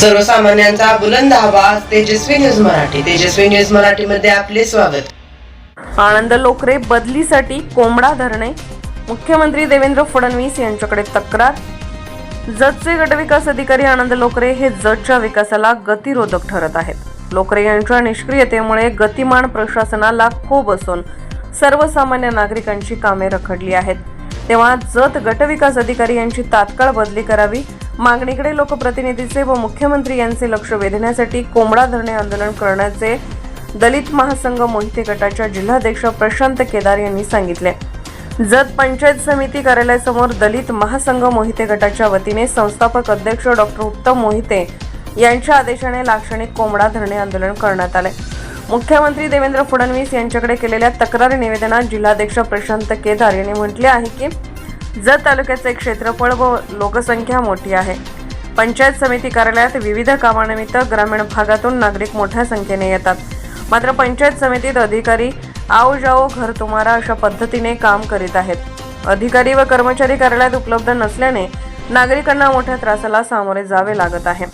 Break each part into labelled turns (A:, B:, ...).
A: सर्वसामान्यांचा बुलंद आवाज तेजस्वी न्यूज मराठी. तेजस्वी न्यूज मराठी मध्ये आपले स्वागत.
B: आनंद लोकरे बदलीसाठी कोंबडा धरणे. मुख्यमंत्री देवेंद्र फडणवीस यांच्याकडे तक्रार. जतचे गटविकास अधिकारी आनंद लोकरे हे जतच्या विकासाला गतिरोधक ठरत आहेत. लोकरे यांच्या निष्क्रियतेमुळे गतिमान प्रशासनाला खो बसून सर्वसामान्य नागरिकांची कामे रखडली आहेत. तेव्हा जत गटविकास अधिकारी यांची तात्काळ बदली करावी मागणीकडे लोकप्रतिनिधीचे व मुख्यमंत्री यांचे लक्ष वेधण्यासाठी कोंबडा धरणे आंदोलन करण्याचे दलित महासंघ मोहिते गटाच्या जिल्हाध्यक्ष प्रशांत केदार यांनी सांगितले. जत पंचायत समिती कार्यालयासमोर दलित महासंघ मोहिते गटाच्या वतीने संस्थापक अध्यक्ष डॉक्टर उत्तम मोहिते यांच्या आदेशाने लाक्षणिक कोंबडा धरणे आंदोलन करण्यात आले. मुख्यमंत्री देवेंद्र फडणवीस यांच्याकडे केलेल्या तक्रारी निवेदनात जिल्हाध्यक्ष प्रशांत केदार यांनी म्हटले आहे की जत तालुक्याचे क्षेत्रफळ व लोकसंख्या मोठी आहे. पंचायत समिती कार्यालयात विविध कामानिमित्त ग्रामीण भागातून नागरिक मोठ्या संख्येने येतात. मात्र पंचायत समितीत अधिकारी आओ जाओ घर तुम्हाला अशा पद्धतीने काम करीत आहेत. अधिकारी व कर्मचारी कार्यालयात उपलब्ध नसल्याने नागरिकांना मोठ्या त्रासाला सामोरे जावे लागत आहे.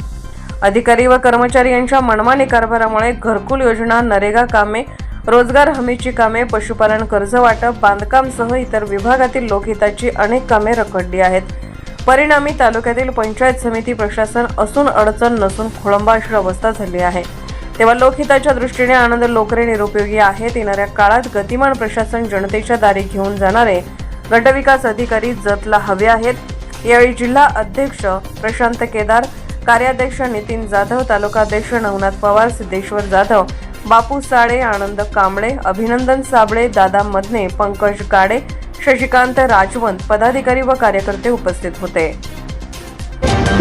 B: अधिकारी व कर्मचारी यांच्या मनमानी कारभारामुळे घरकुल योजना नरेगा कामे रोजगार हमीची कामे पशुपालन कर्ज वाटप बांधकामसह इतर विभागातील लोकहिताची अनेक कामे रखडली आहेत. परिणामी तालुक्यातील पंचायत समिती प्रशासन असून अडचण नसून खोळंबा अशी अवस्था झाली आहे. तेव्हा लोकहिताच्या दृष्टीने आनंद लोकरे निरुपयोगी आहेत. येणाऱ्या काळात गतिमान प्रशासन जनतेच्या दारी घेऊन जाणारे गटविकास अधिकारी जतला हवे आहेत. यावेळी जिल्हा अध्यक्ष प्रशांत केदार कार्याध्यक्ष नितीन जाधव तालुकाध्यक्ष नवनाथ पवार सिद्धेश्वर जाधव बापू साळे आनंद कांबळे अभिनंदन साबळे दादा मधने पंकज गाडे शशिकांत राजवंत पदाधिकारी व कार्यकर्ते उपस्थित होते.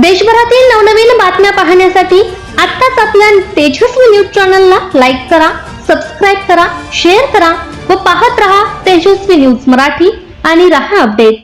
C: देशभरातील नवनवीन बातम्या पाहण्यासाठी आत्ताच आपल्या तेजस्वी न्यूज चॅनलला लाईक करा सबस्क्राईब करा शेअर करा व पाहत रहा तेजस्वी न्यूज मराठी आणि रहा अपडेट.